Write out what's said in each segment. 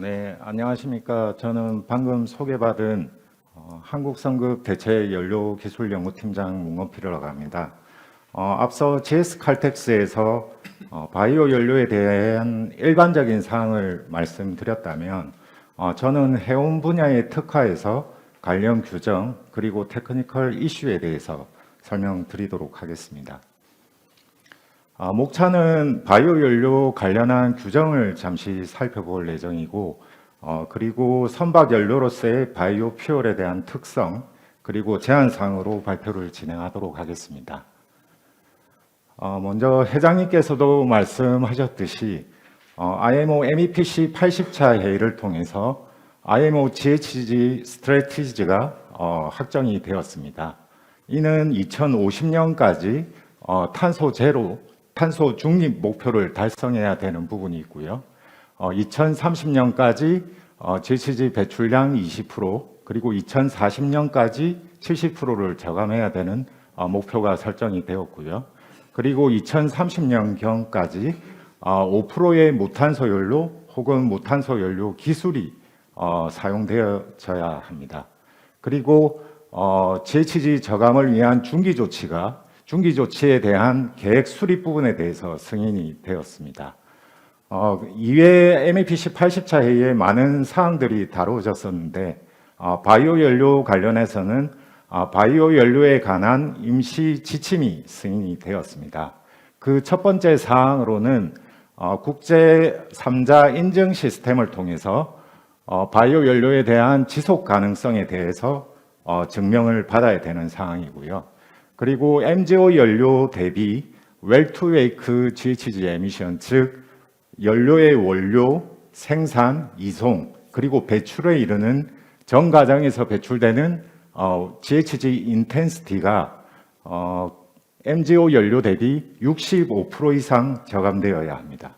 네, 안녕하십니까. 저는 방금 소개받은 어, 한국성급 대체 연료 기술 연구팀장 문건필이라고 합니다. 어, 앞서 GS 칼텍스에서 어, 바이오 연료에 대한 일반적인 사항을 말씀드렸다면 어, 저는 해운 분야에 특화해서 관련 규정 그리고 테크니컬 이슈에 대해서 설명드리도록 하겠습니다. 아, 목차는 바이오 연료 관련한 규정을 잠시 살펴볼 예정이고, 어, 그리고 선박 연료로서의 바이오 퓨얼에 대한 특성, 그리고 제한사항으로 발표를 진행하도록 하겠습니다. 어, 먼저 회장님께서도 말씀하셨듯이 어, IMO MEPC 80차 회의를 통해서 IMO GHG 스트레티지가 어, 확정이 되었습니다. 이는 2050년까지 어, 탄소 제로, 탄소 중립 목표를 달성해야 되는 부분이 있고요. 어, 2030년까지 어, GHG 배출량 20% 그리고 2040년까지 70%를 저감해야 되는 어, 목표가 설정이 되었고요. 그리고 2030년경까지 어, 5%의 무탄소 연료 혹은 무탄소 연료 기술이 어, 사용되어져야 합니다. 그리고 어, GHG 저감을 위한 중기 조치가 중기 조치에 대한 계획 수립 부분에 대해서 승인이 되었습니다. 어, 이외에 MEPC 80차 회의에 많은 사항들이 다루어졌었는데 어, 바이오 연료 관련해서는 어, 바이오 연료에 관한 임시 지침이 승인이 되었습니다. 그 첫 번째 사항으로는 어, 국제 3자 인증 시스템을 통해서 어, 바이오 연료에 대한 지속 가능성에 대해서 어, 증명을 받아야 되는 상황이고요. 그리고 MGO 연료 대비 웰투웨이크 GHG 에미션 즉 연료의 원료, 생산, 이송 그리고 배출에 이르는 전 과정에서 배출되는 어, GHG 인텐시티가 어, MGO 연료 대비 65% 이상 저감되어야 합니다.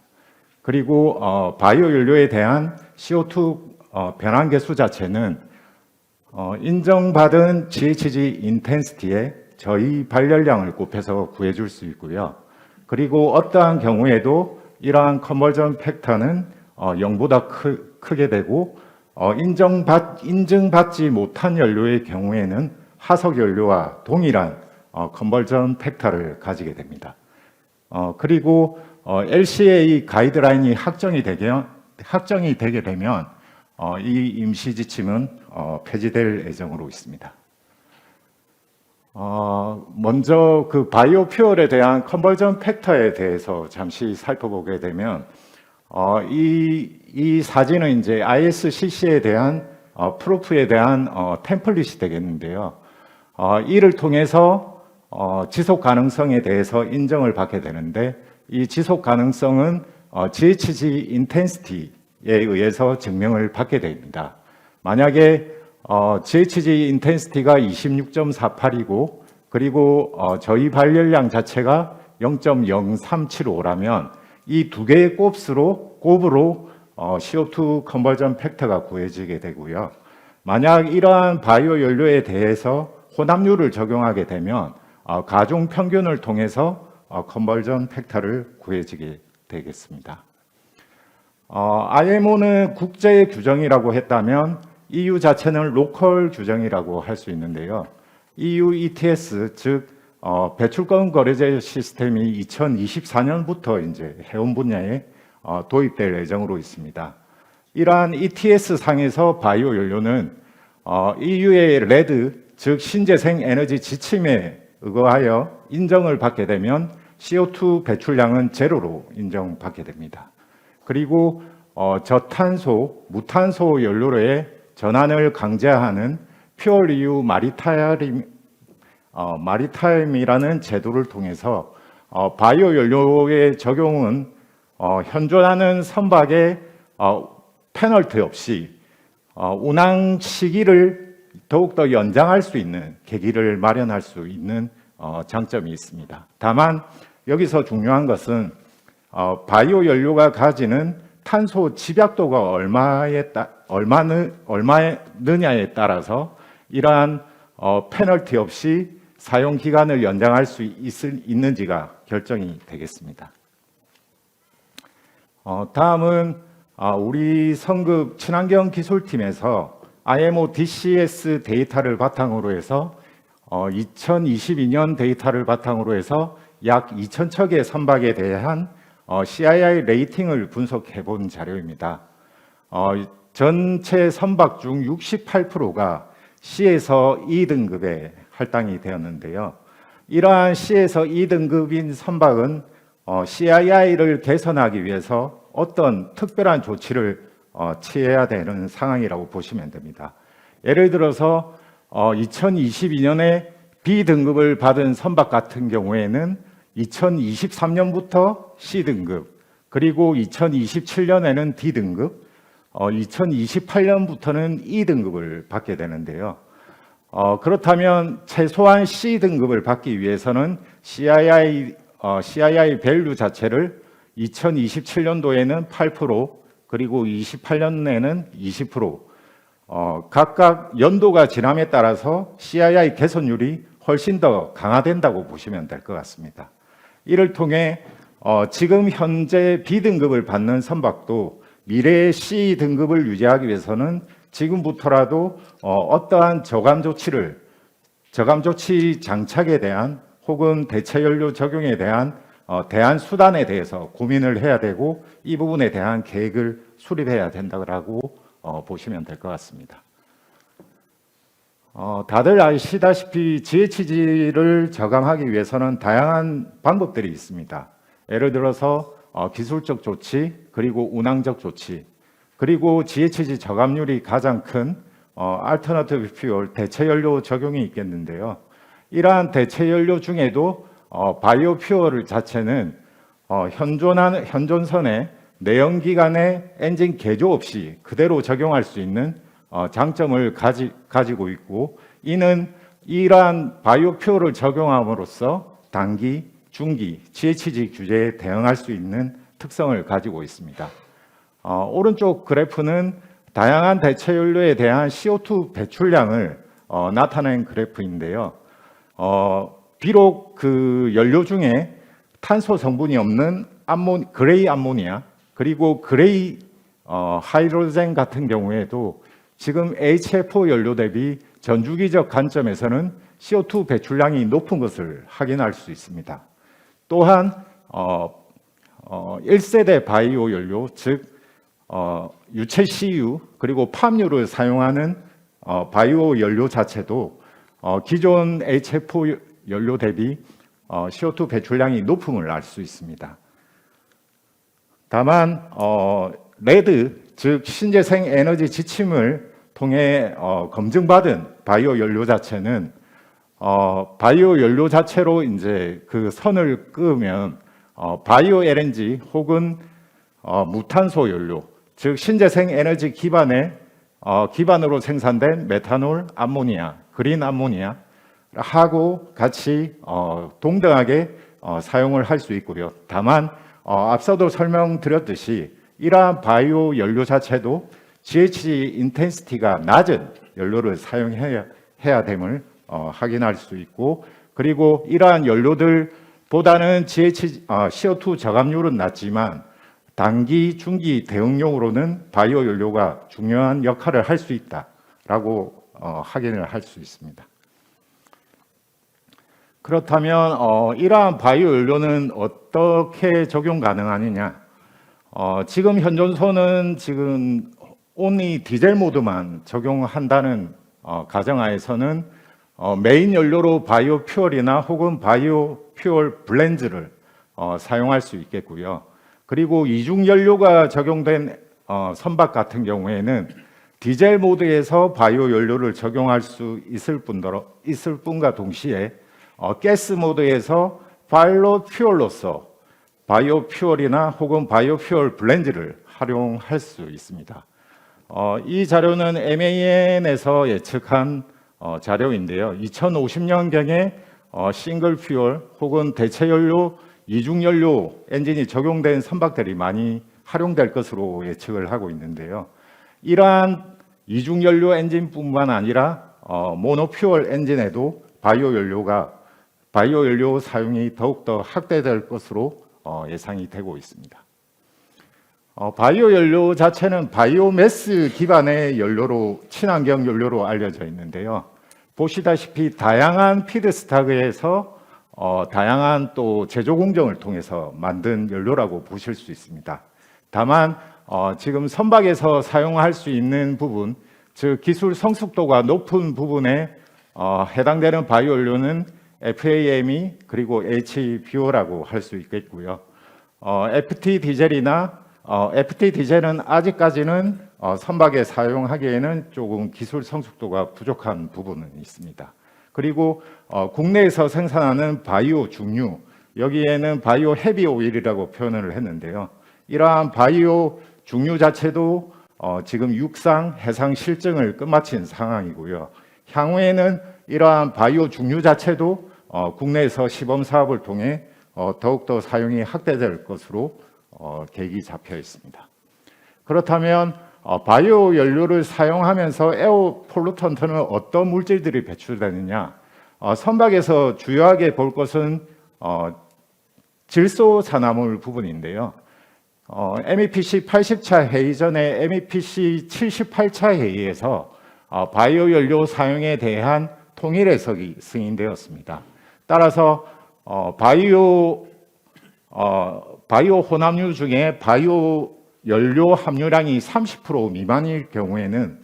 그리고 어, 바이오 연료에 대한 CO2 어, 변환 계수 자체는 어, 인정받은 GHG 인텐시티의 저희 발열량을 곱해서 구해줄 수 있고요. 그리고 어떠한 경우에도 이러한 컨버전 팩터는 어, 0보다 크, 크게 되고 어, 인정받, 인증받지 못한 연료의 경우에는 화석 연료와 동일한 어, 컨버전 팩터를 가지게 됩니다. 어, 그리고 어, LCA 가이드라인이 확정이 되게, 확정이 되게 되면 어, 이 임시 지침은 어, 폐지될 예정으로 있습니다. 어, 먼저 그 바이오 퓨얼에 대한 컨버전 팩터에 대해서 잠시 살펴보게 되면 어, 이, 이 사진은 이제 ISCC에 대한 어, 프로프에 대한 어, 템플릿이 되겠는데요. 어, 이를 통해서 어, 지속 가능성에 대해서 인정을 받게 되는데 이 지속 가능성은 어, GHG 인텐시티에 의해서 증명을 받게 됩니다. 만약에 어, GHG 인텐시티가 26.48이고 그리고 어, 저희 발열량 자체가 0.0375라면 이 두 개의 곱수로 곱으로 어, CO2 컨버전 팩터가 구해지게 되고요. 만약 이러한 바이오 연료에 대해서 혼합률을 적용하게 되면 어, 가중 평균을 통해서 어, 컨버전 팩터를 구해지게 되겠습니다. 어, IMO는 국제 규정이라고 했다면 EU 자체는 로컬 규정이라고 할 수 있는데요. EU ETS 즉 어, 배출권 거래제 시스템이 2024년부터 이제 해운 분야에 어, 도입될 예정으로 있습니다. 이러한 ETS 상에서 바이오 연료는 어, EU의 레드 즉 신재생 에너지 지침에 의거하여 인정을 받게 되면 CO2 배출량은 제로로 인정받게 됩니다. 그리고 어, 저탄소, 무탄소 연료로의 전환을 강제하는 EU 마리타임, 어, 마리타임이라는 제도를 통해서 어, 바이오 연료의 적용은 어, 현존하는 선박의 어, 페널티 없이 어, 운항 시기를 더욱더 연장할 수 있는 계기를 마련할 수 있는 어, 장점이 있습니다. 다만 여기서 중요한 것은 어, 바이오 연료가 가지는 탄소 집약도가 얼마에 따, 얼마느, 얼마느냐에 따라서 이러한 어, 페널티 없이 사용 기간을 연장할 수 있을, 있는지가 결정이 되겠습니다. 어, 다음은 아, 우리 성급 친환경 기술팀에서 IMO DCS 데이터를 바탕으로 해서 어, 2022년 데이터를 바탕으로 해서 약 2,000척의 선박에 대한 어, CII 레이팅을 분석해 본 자료입니다. 어, 전체 선박 중 68%가 C에서 E 등급에 할당이 되었는데요. 이러한 C에서 E 등급인 선박은 어, CII를 개선하기 위해서 어떤 특별한 조치를 어, 취해야 되는 상황이라고 보시면 됩니다. 예를 들어서 어, 2022년에 B 등급을 받은 선박 같은 경우에는 2023년부터 C 등급, 그리고 2027년에는 D 등급, 어, 2028년부터는 E 등급을 받게 되는데요. 어, 그렇다면 최소한 C 등급을 받기 위해서는 CII 어, CII 밸류 자체를 2027년도에는 8% 그리고 28년에는 20% 어, 각각 연도가 지남에 따라서 CII 개선율이 훨씬 더 강화된다고 보시면 될 것 같습니다. 이를 통해 어, 지금 현재 B 등급을 받는 선박도 미래의 C 등급을 유지하기 위해서는 지금부터라도 어, 어떠한 저감 조치를 저감 조치 장착에 대한 혹은 대체 연료 적용에 대한 어, 대안 수단에 대해서 고민을 해야 되고 이 부분에 대한 계획을 수립해야 된다고 어, 보시면 될 것 같습니다. 어, 다들 아시다시피 GHG를 저감하기 위해서는 다양한 방법들이 있습니다. 예를 들어서 어, 기술적 조치, 그리고 운항적 조치, 그리고 GHG 저감률이 가장 큰 어, 알터너티브 퓨얼 대체 연료 적용이 있겠는데요. 이러한 대체 연료 중에도 어, 바이오 퓨얼 자체는 어, 현존한 현존선에 내연기관의 엔진 개조 없이 그대로 적용할 수 있는 어, 장점을 가지, 가지고 있고 이는 이러한 바이오 퓨얼을 적용함으로써 단기, 중기, GHG 규제에 대응할 수 있는 특성을 가지고 있습니다. 어, 오른쪽 그래프는 다양한 대체 연료에 대한 CO2 배출량을 어, 나타낸 그래프인데요. 어, 비록 그 연료 중에 탄소 성분이 없는 암모, 그레이 암모니아 그리고 그레이 어, 하이드로젠 같은 경우에도 지금 HFO 연료 대비 전주기적 관점에서는 CO2 배출량이 높은 것을 확인할 수 있습니다. 또한 어, 어, 1세대 바이오 연료 즉 어, 유체 CU 그리고 팜유를 사용하는 어, 바이오 연료 자체도 어, 기존 HFO 연료 대비 어, CO2 배출량이 높음을 알 수 있습니다. 다만 어, 레드 즉 신재생 에너지 지침을 통해 어, 검증받은 바이오 연료 자체는 어, 바이오 연료 자체로 이제 그 선을 끄면 어, 바이오 LNG 혹은 어, 무탄소 연료 즉 신재생 에너지 기반의 어, 기반으로 생산된 메탄올, 암모니아, 그린 암모니아 하고 같이 어, 동등하게 어, 사용을 할 수 있고요. 다만 어, 앞서도 설명드렸듯이 이러한 바이오 연료 자체도 GHG 인텐시티가 낮은 연료를 사용해야 해야 됨을 어, 확인할 수 있고 그리고 이러한 연료들보다는 GH 어, CO2 저감률은 낮지만 단기, 중기 대응용으로는 바이오 연료가 중요한 역할을 할 수 있다라고 어, 확인을 할 수 있습니다. 그렇다면 어, 이러한 바이오 연료는 어떻게 적용 가능하느냐? 어, 지금 현존소는 지금 온리 디젤 모드만 적용한다는 어, 가정하에서는 어, 메인 연료로 바이오 퓨얼이나 혹은 바이오 퓨얼 블렌즈를 어, 사용할 수 있겠고요. 그리고 이중 연료가 적용된 어, 선박 같은 경우에는 디젤 모드에서 바이오 연료를 적용할 수 있을 뿐더러 있을 뿐과 동시에 어, 가스 모드에서 바이오 퓨얼로서 바이오 퓨얼이나 혹은 바이오 퓨얼 블렌즈를 활용할 수 있습니다. 어, 이 자료는 MAN에서 예측한 어, 자료인데요. 2050년경에 어, 싱글 퓨얼 혹은 대체 연료, 이중 연료 엔진이 적용된 선박들이 많이 활용될 것으로 예측을 하고 있는데요. 이러한 이중 연료 엔진뿐만 아니라 어, 모노퓨얼 엔진에도 바이오 연료가 바이오 연료 사용이 더욱더 확대될 것으로 어, 예상이 되고 있습니다. 어, 바이오 연료 자체는 바이오매스 기반의 연료로 친환경 연료로 알려져 있는데요. 보시다시피 다양한 피드스탁에서 어, 다양한 또 제조 공정을 통해서 만든 연료라고 보실 수 있습니다. 다만 어, 지금 선박에서 사용할 수 있는 부분, 즉 기술 성숙도가 높은 부분에 어, 해당되는 바이오 연료는 FAME 그리고 HBO라고 할 수 있겠고요. 어, FT 디젤이나 어, FT 디젤은 아직까지는 어, 선박에 사용하기에는 조금 기술 성숙도가 부족한 부분은 있습니다. 그리고 어, 국내에서 생산하는 바이오 중류 여기에는 바이오 헤비 오일이라고 표현을 했는데요. 이러한 바이오 중류 자체도 어, 지금 육상, 해상 실증을 끝마친 상황이고요. 향후에는 이러한 바이오 중류 자체도 어, 국내에서 시범 사업을 통해 어, 더욱더 사용이 확대될 것으로 어, 계획이 잡혀 있습니다. 그렇다면 어, 바이오 연료를 사용하면서 에어 폴루턴트는 어떤 물질들이 배출되느냐? 어, 선박에서 주요하게 볼 것은 어, 질소 산화물 부분인데요. 어, MEPC 80차 회의 전에 MEPC 78차 회의에서 어, 바이오 연료 사용에 대한 통일 해석이 승인되었습니다. 따라서 어, 바이오 어, 바이오 혼합류 중에 바이오 연료 함유량이 30% 미만일 경우에는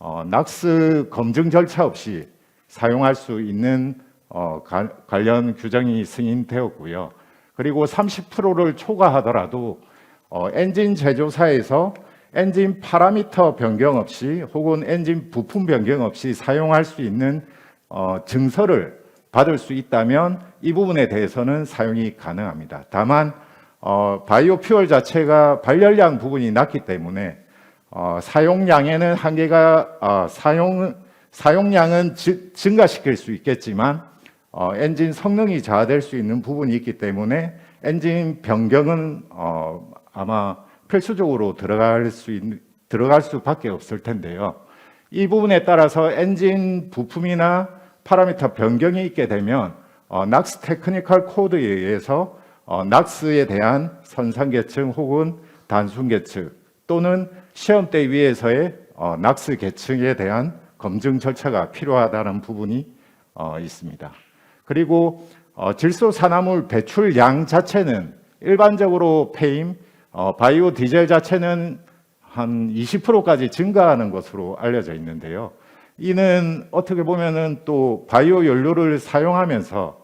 어, 낙스 검증 절차 없이 사용할 수 있는 어, 가- 관련 규정이 승인되었고요. 그리고 30%를 초과하더라도 어, 엔진 제조사에서 엔진 파라미터 변경 없이 혹은 엔진 부품 변경 없이 사용할 수 있는 어, 증서를 받을 수 있다면 이 부분에 대해서는 사용이 가능합니다. 다만 어, 바이오 퓨얼 자체가 발열량 부분이 낮기 때문에 어, 사용량에는 한계가 어, 사용 사용량은 지- 증가시킬 수 있겠지만 어, 엔진 성능이 저하될 수 있는 부분이 있기 때문에 엔진 변경은 어, 아마 필수적으로 들어갈 수 있, 들어갈 수밖에 없을 텐데요. 이 부분에 따라서 엔진 부품이나 파라미터 변경이 있게 되면 어, 낙스 테크니컬 코드에 의해서 어, 낙스에 대한 선상 계층 혹은 단순 계층 또는 시험대 위에서의 어, 낙스 계층에 대한 검증 절차가 필요하다는 부분이 어, 있습니다. 그리고 어, 질소 산화물 배출량 자체는 일반적으로 페임, 어, 바이오 디젤 자체는 한 20%까지 증가하는 것으로 알려져 있는데요. 이는 어떻게 보면은 또 바이오 연료를 사용하면서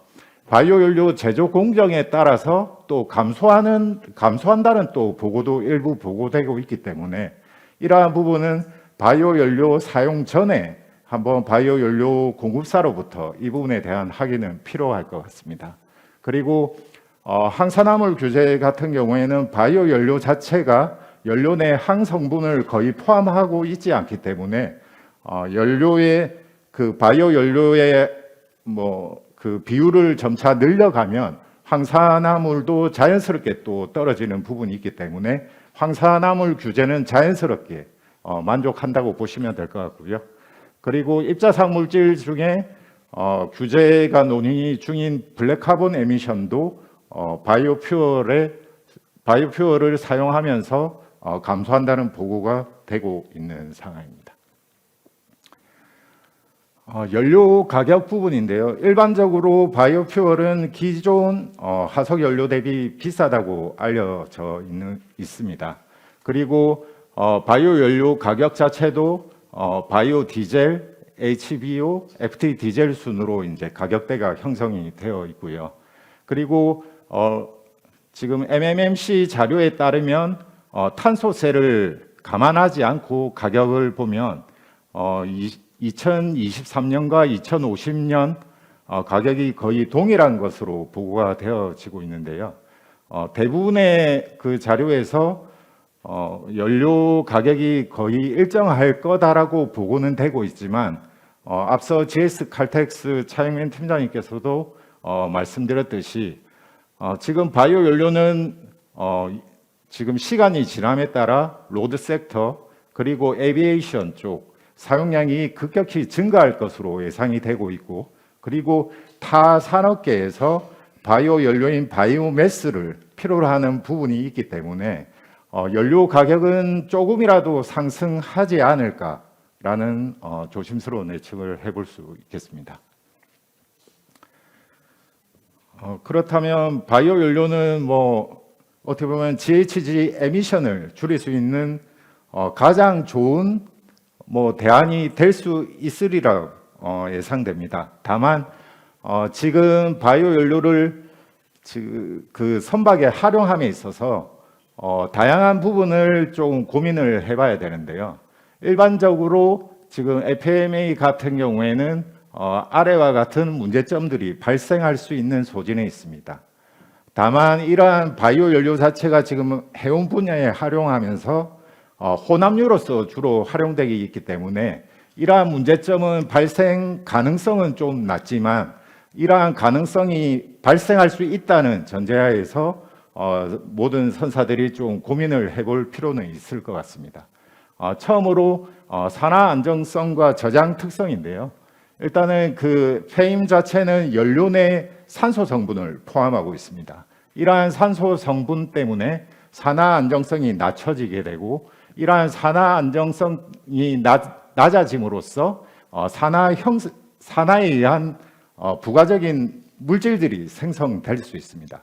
바이오 연료 제조 공정에 따라서 또 감소하는 감소한다는 또 보고도 일부 보고되고 있기 때문에 이러한 부분은 바이오 연료 사용 전에 한번 바이오 연료 공급사로부터 이 부분에 대한 확인은 필요할 것 같습니다. 그리고 어, 항산화물 규제 같은 경우에는 바이오 연료 자체가 연료 내 항성분을 거의 포함하고 있지 않기 때문에 어, 연료의 그 바이오 연료의 뭐 그 비율을 점차 늘려가면 황산화물도 자연스럽게 또 떨어지는 부분이 있기 때문에 황산화물 규제는 자연스럽게 어, 만족한다고 보시면 될 것 같고요. 그리고 입자상 물질 중에 어, 규제가 논의 중인 블랙카본 에미션도 어, 바이오퓨얼에 바이오퓨얼을 사용하면서 어, 감소한다는 보고가 되고 있는 상황입니다. 어, 연료 가격 부분인데요. 일반적으로 바이오퓨얼은 기존 어, 화석 연료 대비 비싸다고 알려져 있는, 있습니다. 그리고 어, 바이오 연료 가격 자체도 어, 바이오 디젤, HBO, FT 디젤 순으로 이제 가격대가 형성이 되어 있고요. 그리고 어, 지금 MMMC 자료에 따르면 어, 탄소세를 감안하지 않고 가격을 보면 어, 이, 2023년과 2050년 어, 가격이 거의 동일한 것으로 보고가 되어지고 있는데요. 어, 대부분의 그 자료에서 어, 연료 가격이 거의 일정할 거다라고 보고는 되고 있지만 어, 앞서 GS 칼텍스 차영민 팀장님께서도 어, 말씀드렸듯이 어, 지금 바이오 연료는 어, 지금 시간이 지남에 따라 로드 섹터 그리고 에비에이션 쪽 사용량이 급격히 증가할 것으로 예상이 되고 있고 그리고 타 산업계에서 바이오 연료인 바이오매스를 필요로 하는 부분이 있기 때문에 어, 연료 가격은 조금이라도 상승하지 않을까라는 어, 조심스러운 예측을 해볼 수 있겠습니다. 어, 그렇다면 바이오 연료는 뭐 어떻게 보면 GHG 에미션을 줄일 수 있는 어, 가장 좋은 뭐 대안이 될 수 있으리라 어, 예상됩니다. 다만 어, 지금 바이오 연료를 지- 그 선박에 활용함에 있어서 어, 다양한 부분을 좀 고민을 해봐야 되는데요. 일반적으로 지금 FMA 같은 경우에는 어, 아래와 같은 문제점들이 발생할 수 있는 소진에 있습니다. 다만 이러한 바이오 연료 자체가 지금 해운 분야에 활용하면서 어, 혼합유로서 주로 활용되기 있기 때문에 이러한 문제점은 발생 가능성은 좀 낮지만 이러한 가능성이 발생할 수 있다는 전제하에서 어, 모든 선사들이 좀 고민을 해볼 필요는 있을 것 같습니다. 어, 처음으로 어, 산화 안정성과 저장 특성인데요. 일단은 그 페임 자체는 연료 내 산소 성분을 포함하고 있습니다. 이러한 산소 성분 때문에 산화 안정성이 낮춰지게 되고 이러한 산화 안정성이 낮, 낮아짐으로써 어, 산화 형 산화에 의한 어, 부가적인 물질들이 생성될 수 있습니다.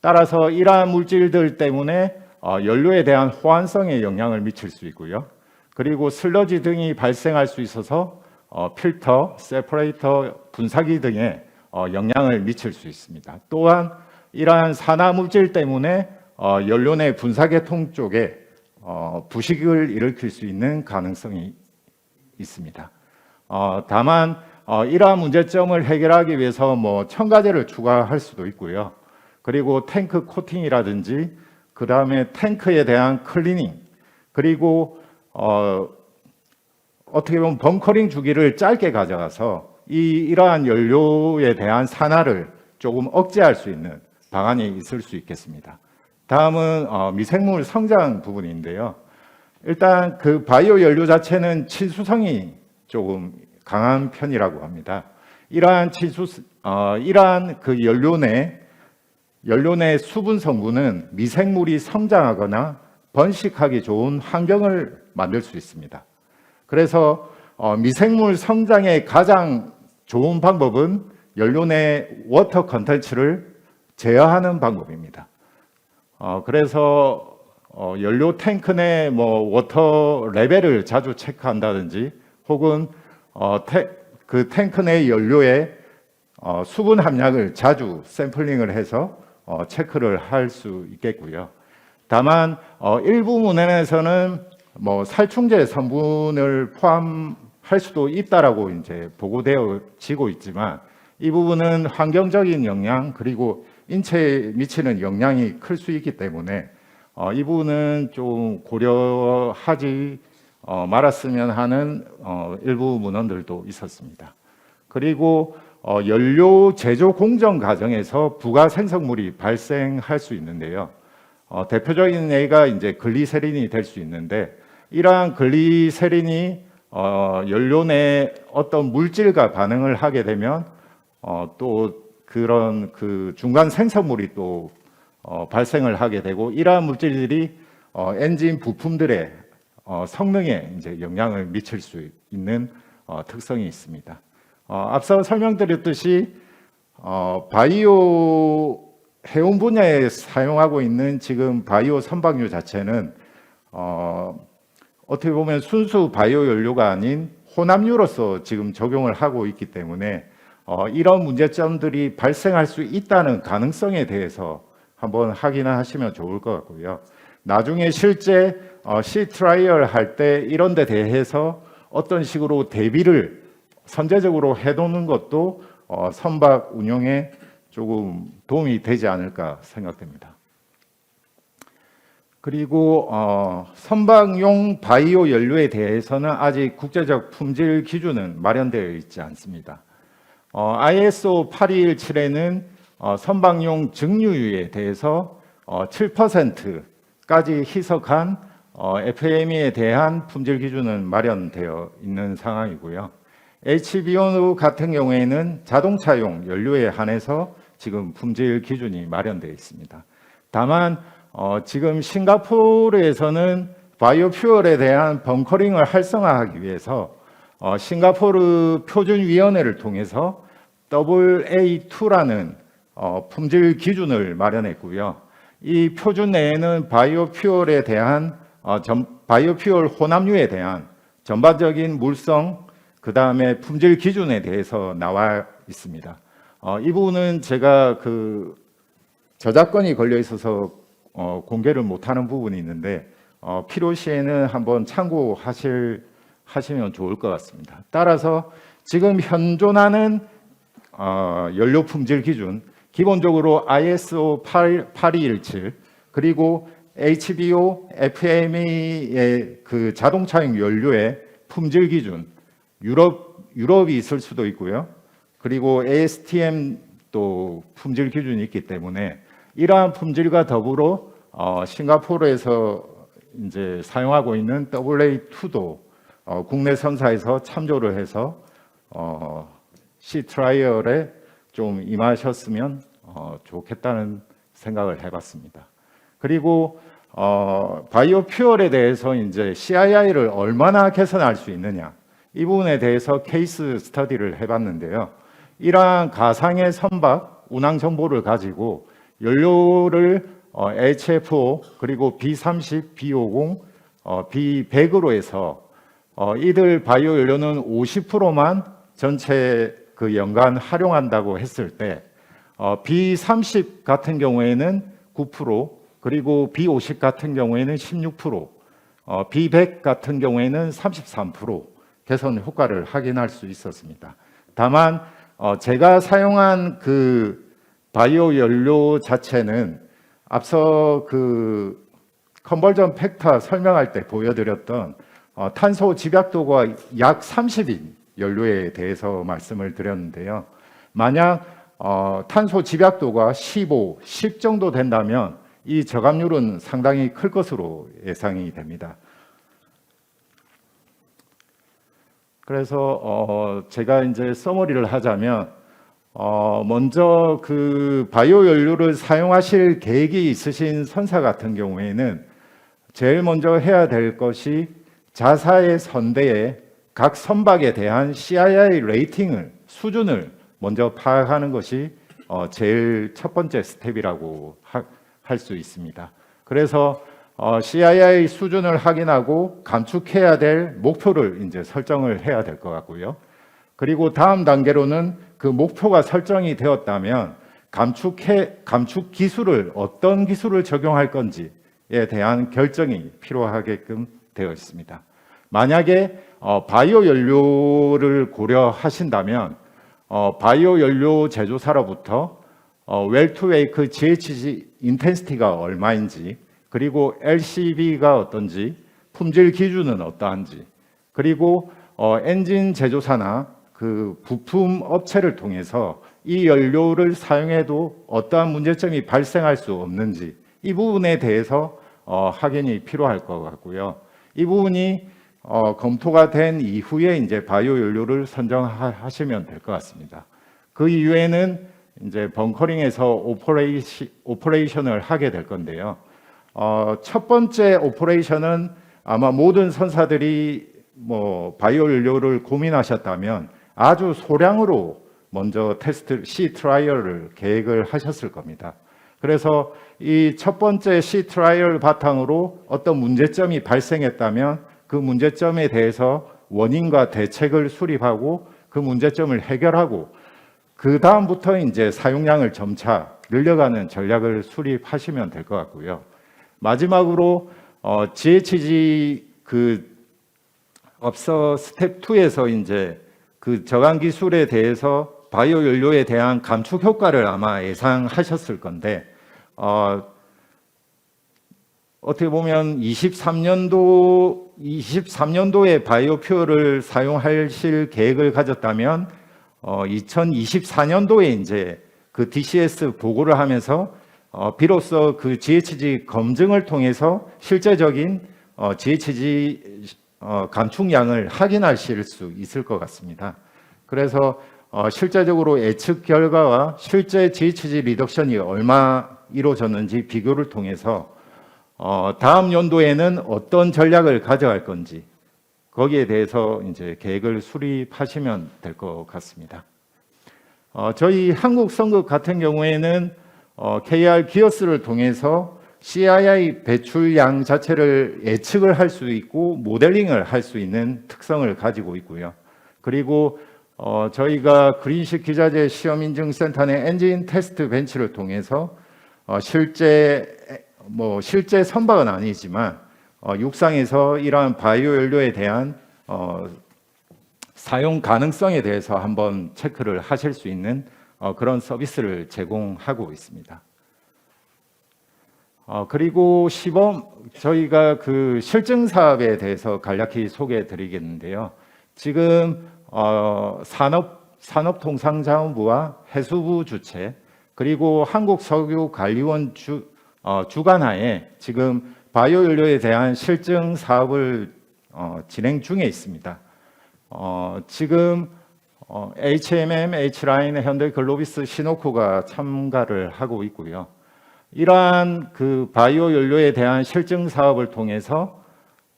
따라서 이러한 물질들 때문에 어, 연료에 대한 호환성에 영향을 미칠 수 있고요. 그리고 슬러지 등이 발생할 수 있어서 어, 필터, 세퍼레이터, 분사기 등에 어, 영향을 미칠 수 있습니다. 또한 이러한 산화 물질 때문에 어, 연료 내 분사계통 쪽에 어, 부식을 일으킬 수 있는 가능성이 있습니다. 어, 다만 어, 이러한 문제점을 해결하기 위해서 뭐 첨가제를 추가할 수도 있고요. 그리고 탱크 코팅이라든지 그 다음에 탱크에 대한 클리닝 그리고 어, 어떻게 보면 벙커링 주기를 짧게 가져가서 이 이러한 연료에 대한 산화를 조금 억제할 수 있는 방안이 있을 수 있겠습니다. 다음은 어, 미생물 성장 부분인데요. 일단 그 바이오 연료 자체는 친수성이 조금 강한 편이라고 합니다. 이러한 친수 어, 이러한 그 연료 내 연료 내 수분 성분은 미생물이 성장하거나 번식하기 좋은 환경을 만들 수 있습니다. 그래서 어, 미생물 성장의 가장 좋은 방법은 연료 내 워터 컨텐츠를 제어하는 방법입니다. 어, 그래서 어, 연료 탱크 내 뭐 워터 레벨을 자주 체크한다든지 혹은 어, 태, 그 탱크 내 연료의 어, 수분 함량을 자주 샘플링을 해서 어, 체크를 할 수 있겠고요. 다만 어, 일부 문헌에서는 뭐 살충제 성분을 포함할 수도 있다라고 이제 보고되어지고 있지만 이 부분은 환경적인 영향 그리고 인체에 미치는 영향이 클 수 있기 때문에 어, 이 부분은 좀 고려하지 어, 말았으면 하는 어, 일부 문헌들도 있었습니다. 그리고 어, 연료 제조 공정 과정에서 부가 생성물이 발생할 수 있는데요. 어, 대표적인 예가 이제 글리세린이 될 수 있는데 이러한 글리세린이 어, 연료 내 어떤 물질과 반응을 하게 되면 어, 또 그런 그 중간 생성물이 또 어, 발생을 하게 되고 이러한 물질들이 어, 엔진 부품들의 어, 성능에 이제 영향을 미칠 수 있는 어, 특성이 있습니다. 어, 앞서 설명드렸듯이 어, 바이오 해운 분야에 사용하고 있는 지금 바이오 선박유 자체는 어, 어떻게 보면 순수 바이오 연료가 아닌 혼합유로서 지금 적용을 하고 있기 때문에 어, 이런 문제점들이 발생할 수 있다는 가능성에 대해서 한번 확인하시면 좋을 것 같고요. 나중에 실제 어, 시 트라이얼 할 때 이런 데 대해서 어떤 식으로 대비를 선제적으로 해놓는 것도 어, 선박 운영에 조금 도움이 되지 않을까 생각됩니다. 그리고 어, 선박용 바이오 연료에 대해서는 아직 국제적 품질 기준은 마련되어 있지 않습니다. 어, ISO 8217에는 어, 선박용 증류유에 대해서 어, 7%까지 희석한 어, FME에 대한 품질 기준은 마련되어 있는 상황이고요. HBO 같은 경우에는 자동차용 연료에 한해서 지금 품질 기준이 마련되어 있습니다. 다만 어, 지금 싱가포르에서는 바이오퓨얼에 대한 벙커링을 활성화하기 위해서 어, 싱가포르 표준위원회를 통해서 AA2라는 어, 품질 기준을 마련했고요. 이 표준 내에는 바이오퓨얼에 대한 어, 전, 바이오퓨얼 혼합류에 대한 전반적인 물성 그 다음에 품질 기준에 대해서 나와 있습니다. 어, 이 부분은 제가 그 저작권이 걸려 있어서 어, 공개를 못하는 부분이 있는데 어, 필요시에는 한번 참고하실 하시면 좋을 것 같습니다. 따라서 지금 현존하는 어, 연료 품질 기준 기본적으로 ISO 8, 8217 그리고 HBO, FME의 그 자동차용 연료의 품질 기준 유럽 유럽이 있을 수도 있고요. 그리고 ASTM 또 품질 기준이 있기 때문에 이러한 품질과 더불어 어, 싱가포르에서 이제 사용하고 있는 AA2도 어, 국내 선사에서 참조를 해서 어, 시 트라이얼에 좀 임하셨으면 어, 좋겠다는 생각을 해봤습니다. 그리고 어, 바이오 퓨얼에 대해서 이제 CII를 얼마나 개선할 수 있느냐 이 부분에 대해서 케이스 스터디를 해봤는데요. 이러한 가상의 선박 운항 정보를 가지고 연료를 어, HFO 그리고 B30, B50, 어, B100으로 해서 어, 이들 바이오 연료는 50%만 전체 그 연간 활용한다고 했을 때 어, B30 같은 경우에는 9% 그리고 B50 같은 경우에는 16%, 어, B100 같은 경우에는 33% 개선 효과를 확인할 수 있었습니다. 다만 어, 제가 사용한 그 바이오 연료 자체는 앞서 그 컨버전 팩터 설명할 때 보여드렸던 어, 탄소 집약도가 약 30인 연료에 대해서 말씀을 드렸는데요. 만약 어, 탄소 집약도가 15, 10 정도 된다면 이 저감률은 상당히 클 것으로 예상이 됩니다. 그래서 어, 제가 이제 서머리를 하자면 어, 먼저 그 바이오 연료를 사용하실 계획이 있으신 선사 같은 경우에는 제일 먼저 해야 될 것이 자사의 선대에 각 선박에 대한 CII 레이팅을 수준을 먼저 파악하는 것이 어, 제일 첫 번째 스텝이라고 할 수 있습니다. 그래서 어, CII 수준을 확인하고 감축해야 될 목표를 이제 설정을 해야 될 것 같고요. 그리고 다음 단계로는 그 목표가 설정이 되었다면 감축해 감축 기술을 어떤 기술을 적용할 건지에 대한 결정이 필요하게끔 되어 있습니다. 만약에 어, 바이오 연료를 고려하신다면 어, 바이오 연료 제조사로부터 어, 웰투웨이크 GHG 인텐시티가 얼마인지 그리고 LCB가 어떤지 품질 기준은 어떠한지 그리고 어, 엔진 제조사나 그 부품 업체를 통해서 이 연료를 사용해도 어떠한 문제점이 발생할 수 없는지 이 부분에 대해서 어, 확인이 필요할 것 같고요. 이 부분이 어, 검토가 된 이후에 이제 바이오 연료를 선정하시면 될 것 같습니다. 그 이후에는 이제 벙커링에서 오퍼레이시, 오퍼레이션을 하게 될 건데요. 어, 첫 번째 오퍼레이션은 아마 모든 선사들이 뭐 바이오 연료를 고민하셨다면 아주 소량으로 먼저 테스트 시 트라이얼을 계획을 하셨을 겁니다. 그래서 이 첫 번째 시 트라이얼 바탕으로 어떤 문제점이 발생했다면 그 문제점에 대해서 원인과 대책을 수립하고 그 문제점을 해결하고 그 다음부터 이제 사용량을 점차 늘려가는 전략을 수립하시면 될 것 같고요. 마지막으로 어, GHG 그 앞서 스텝 2에서 이제 그 저감 기술에 대해서 바이오 연료에 대한 감축 효과를 아마 예상하셨을 건데 어, 어떻게 보면 23년도 23년도에 바이오 퓨어를 사용하실 계획을 가졌다면 어, 2024년도에 이제 그 DCS 보고를 하면서 어, 비로소 그 GHG 검증을 통해서 실제적인 어, GHG 어, 감축량을 확인하실 수 있을 것 같습니다. 그래서 어, 실제적으로 예측 결과와 실제 GHG 리덕션이 얼마 이루어졌는지 비교를 통해서 어, 다음 연도에는 어떤 전략을 가져갈 건지 거기에 대해서 이제 계획을 수립하시면 될 것 같습니다. 어, 저희 한국 성급 같은 경우에는 어, KR 기어스를 통해서 CII 배출량 자체를 예측을 할 수 있고 모델링을 할 수 있는 특성을 가지고 있고요. 그리고 어, 저희가 그린식 기자재 시험 인증 센터 내 엔진 테스트 벤치를 통해서 어, 실제 뭐 실제 선박은 아니지만 어, 육상에서 이러한 바이오 연료에 대한 어, 사용 가능성에 대해서 한번 체크를 하실 수 있는 어, 그런 서비스를 제공하고 있습니다. 어, 그리고 시범 저희가 그 실증 사업에 대해서 간략히 소개해 드리겠는데요. 지금 어, 산업 산업통상자원부와 해수부 주체 그리고 한국석유관리원 주 어, 주관하에 지금 바이오 연료에 대한 실증 사업을 어, 진행 중에 있습니다. 어, 지금 어, HMM, H라인, 현대 글로비스, 시노코가 참가를 하고 있고요. 이러한 그 바이오 연료에 대한 실증 사업을 통해서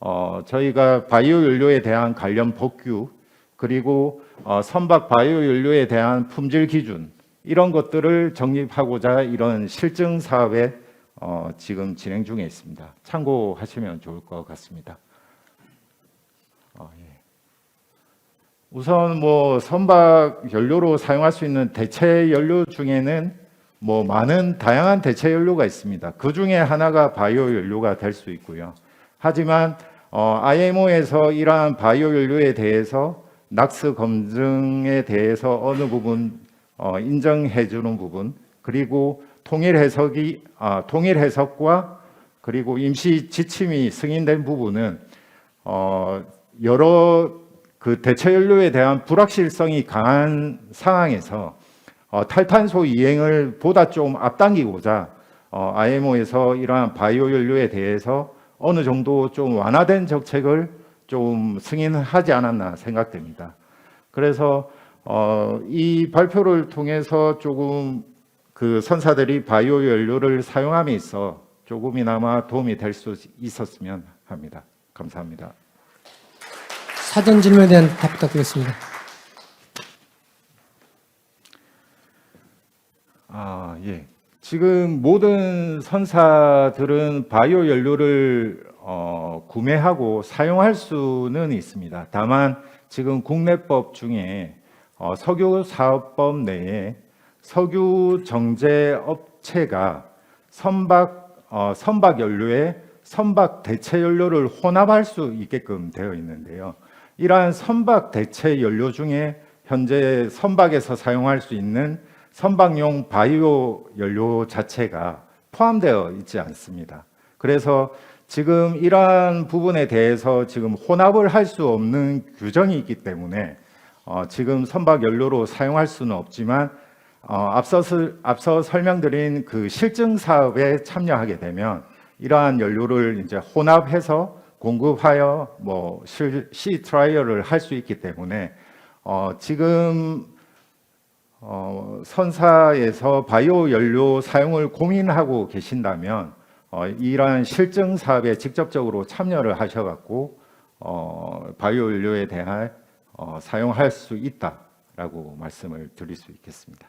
어, 저희가 바이오 연료에 대한 관련 법규 그리고 어, 선박 바이오 연료에 대한 품질 기준 이런 것들을 정립하고자 이런 실증 사업에 어, 지금 진행 중에 있습니다. 참고하시면 좋을 것 같습니다. 어, 예. 우선 뭐 선박 연료로 사용할 수 있는 대체 연료 중에는 뭐 많은 다양한 대체 연료가 있습니다. 그 중에 하나가 바이오 연료가 될 수 있고요. 하지만 어, IMO에서 이러한 바이오 연료에 대해서 낙스 검증에 대해서 어느 부분 어, 인정해 주는 부분 그리고 통일 해석이 아, 통일 해석과 그리고 임시 지침이 승인된 부분은 어, 여러 그 대체 연료에 대한 불확실성이 강한 상황에서 어, 탈탄소 이행을 보다 좀 앞당기고자 어, IMO에서 이러한 바이오 연료에 대해서 어느 정도 좀 완화된 정책을 좀 승인하지 않았나 생각됩니다. 그래서 어, 이 발표를 통해서 조금 그 선사들이 바이오 연료를 사용함에 있어 조금이나마 도움이 될 수 있었으면 합니다. 감사합니다. 사전 질문에 대한 답 부탁드리겠습니다. 아, 예. 지금 모든 선사들은 바이오 연료를 어, 구매하고 사용할 수는 있습니다. 다만 지금 국내법 중에 어, 석유 사업법 내에 석유 정제 업체가 선박 어, 선박 연료에 선박 대체 연료를 혼합할 수 있게끔 되어 있는데요. 이러한 선박 대체 연료 중에 현재 선박에서 사용할 수 있는 선박용 바이오 연료 자체가 포함되어 있지 않습니다. 그래서 지금 이러한 부분에 대해서 지금 혼합을 할 수 없는 규정이 있기 때문에 어, 지금 선박 연료로 사용할 수는 없지만 어, 앞서, 스- 앞서 설명드린 그 실증 사업에 참여하게 되면 이러한 연료를 이제 혼합해서 공급하여 뭐 실, 시 트라이얼을 할 수 있기 때문에 어, 지금 어, 선사에서 바이오 연료 사용을 고민하고 계신다면 어, 이러한 실증 사업에 직접적으로 참여를 하셔갖고 어, 바이오 연료에 대한 어, 사용할 수 있다라고 말씀을 드릴 수 있겠습니다.